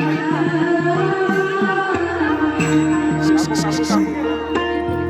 Thank you.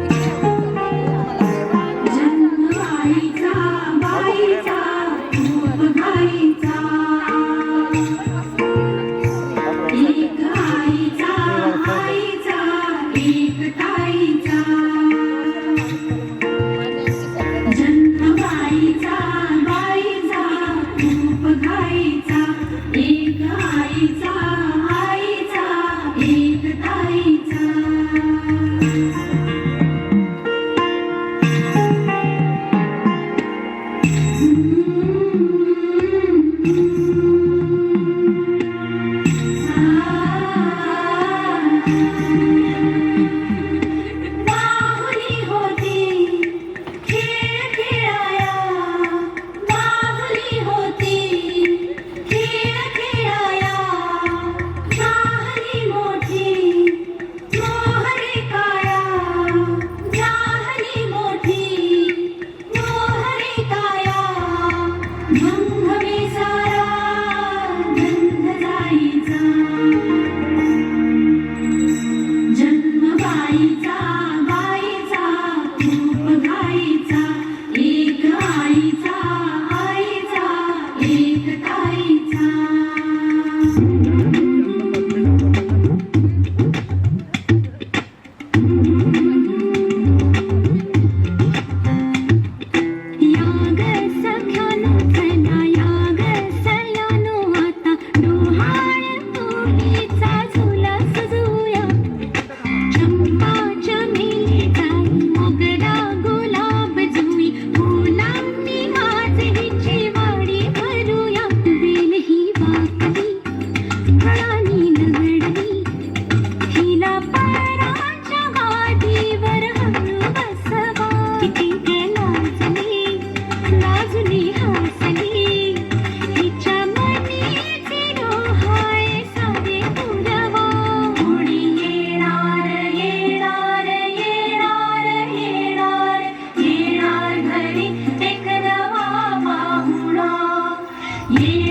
जन्म जाईचा जन्म बाईचा बाईचा तू गाईचा एक आईचा आईचा एक आई 再次。Yeah.